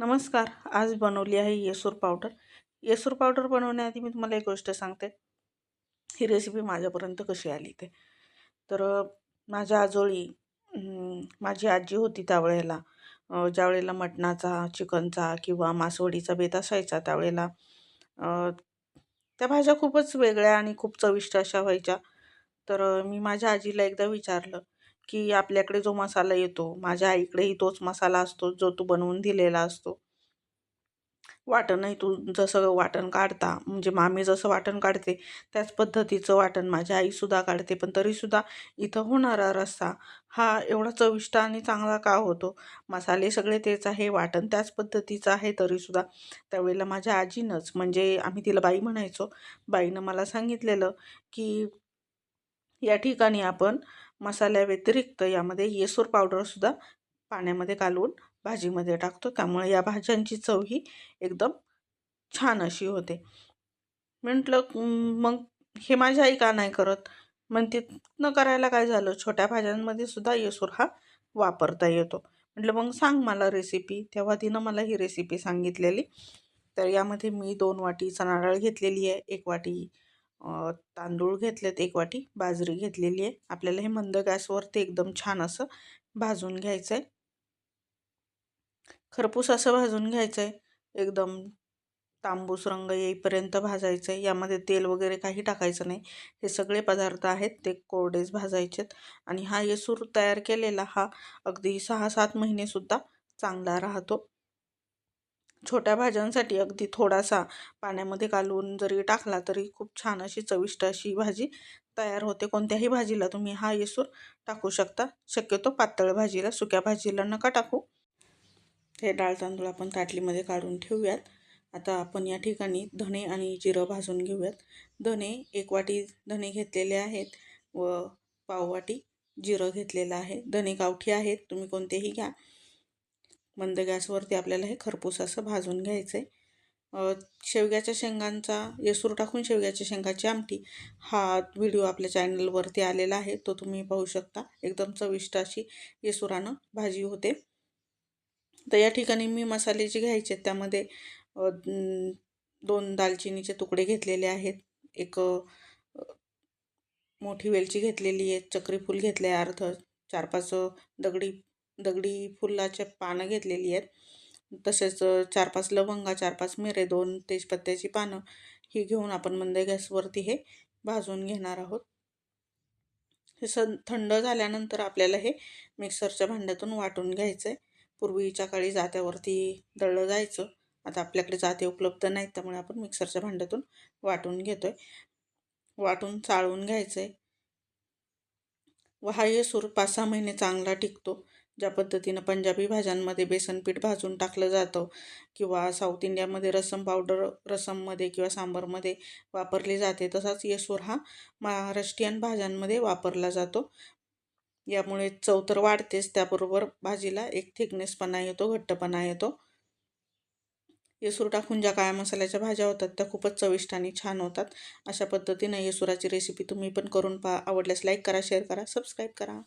नमस्कार आज बनवली आहे येसूर पावडर. येसूर पावडर बनवण्याआधी मी तुम्हाला एक गोष्ट सांगते. ही रेसिपी माझ्यापर्यंत कशी आली ते तर माझ्या आजोळी माझी आजी होती त्यावेळेला. ज्यावेळेला मटणाचा चिकनचा किंवा मासवडीचा बेत असायचा त्यावेळेला त्या भाज्या खूपच वेगळ्या आणि खूप चविष्ट अशा व्हायच्या. तर मी माझ्या आजीला एकदा विचारलं की आपल्याकडे जो मसाला येतो माझ्या आईकडेही तोच मसाला असतो जो तू बनवून दिलेला असतो. वाटणही तू जसं वाटण काढता म्हणजे मामी जसं वाटण काढते त्याच पद्धतीचं वाटण माझी आईसुद्धा काढते. पण तरीसुद्धा इथं होणारा रस्सा हा एवढा चविष्ट आणि चांगला का होतो? मसाले सगळे तेच आहे वाटण त्याच पद्धतीचं आहे तरीसुद्धा त्यावेळेला माझ्या आजीनंच म्हणजे आम्ही तिला बाई म्हणायचो. बाईनं मला सांगितलेलं की या ठिकाणी आपण मसाल्याव्यतिरिक्त यामध्ये येसूर पावडरसुद्धा पाण्यामध्ये घालून भाजीमध्ये टाकतो. त्यामुळे या भाज्यांची चव ही एकदम छान अशी होते. म्हटलं मग हे माझी आई का नाही करत? म्हणते न करायला काय झालं? छोट्या भाज्यांमध्ये सुद्धा येसूर हा वापरता येतो. म्हटलं मग सांग मला रेसिपी तेव्हा तिनं मला ही रेसिपी सांगितलेली. तर यामध्ये मी दोन वाटी चणाडाळ घेतलेली आहे. एक वाटी तांदूळ घेतलेत एक वाटी बाजरी घेतलेली आहे. आपल्याला हे मंद गॅसवरती एकदम छान असं भाजून घ्यायचं आहे खरपूस असं भाजून घ्यायचं आहे एकदम तांबूस रंग येईपर्यंत भाजायचं आहे यामध्ये तेल वगैरे काही टाकायचं नाही. हे सगळे पदार्थ आहेत ते कोरडेच भाजायचेत. आणि हा येसूर तयार केलेला हा अगदी सहा सात महिनेसुद्धा चांगला राहतो. छोट्या भाज्यांसाठी अगदी थोडासा पाण्यामध्ये घालून जरी टाकला तरी खूप छान अशी चविष्ट अशी भाजी तयार होते. कोणत्याही भाजीला तुम्ही हा येसूर टाकू शकता. शक्यतो पातळ भाजीला सुक्या भाजीला नका टाकू. हे डाळ तांदूळ आपण ताटलीमध्ये काढून ठेवूयात. आता आपण या ठिकाणी धणे आणि जिरं भाजून घेऊयात. धणे एक वाटी धणे घेतलेले आहेत व पाववाटी जिरं घेतलेलं आहे. धणे गावठी आहेत. तुम्ही कोणतेही घ्या. मंद गॅसवरती आपल्याला हे खरपूस असं भाजून घ्यायचं आहे शेवग्याच्या शेंगांचा येसूर टाकून शेवग्याच्या शेंगाची आमटी हा व्हिडिओ आपल्या चॅनलवरती आलेला आहे तो तुम्ही पाहू शकता. एकदम चविष्ट अशी येसुरानं भाजी होते. तर या ठिकाणी मी मसाले जे घ्यायचे त्यामध्ये दोन दालचिनीचे तुकडे घेतलेले आहेत. एक मोठी वेलची घेतलेली आहे चक्रीफूल घेतले आहे अर्ध चार पाच दगडी दगडी फुलाचे पानं घेतलेली आहेत. तसेच चार पाच लवंगा चार पाच मिरे दोन तेजपत्त्याची पानं ही घेऊन आपण मंद गॅसवरती हे भाजून घेणार आहोत. हे स थंड झाल्यानंतर आपल्याला हे मिक्सरच्या भांड्यातून वाटून घ्यायचं आहे पूर्वीच्या काळी जात्यावरती दळलं जायचं. आता आपल्याकडे जाते उपलब्ध नाहीत त्यामुळे आपण मिक्सरच्या भांड्यातून वाटून घेतो आहे वाटून चाळून घ्यायचं आहे व हा येसूर पाच सहा महिने चांगला टिकतो. ज्या पद्धतीनं पंजाबी भाज्यांमध्ये बेसन पीठ भाजून टाकलं जातं किंवा साऊथ इंडियामध्ये रसम पावडर रसममध्ये किंवा सांबरमध्ये वापरली जाते तसाच येसूर हा महाराष्ट्रीयन भाज्यांमध्ये वापरला जातो. यामुळे चव तर वाढतेच त्याबरोबर भाजीला एक थिकनेसपणा येतो घट्टपणा येतो. येसूर टाकून ज्या काळ्या मसाल्याच्या भाज्या होतात त्या खूपच चविष्ट आणि छान होतात. अशा पद्धतीनं येसुराची रेसिपी तुम्ही पण करून पहा. आवडल्यास लाईक करा शेअर करा सबस्क्राईब करा.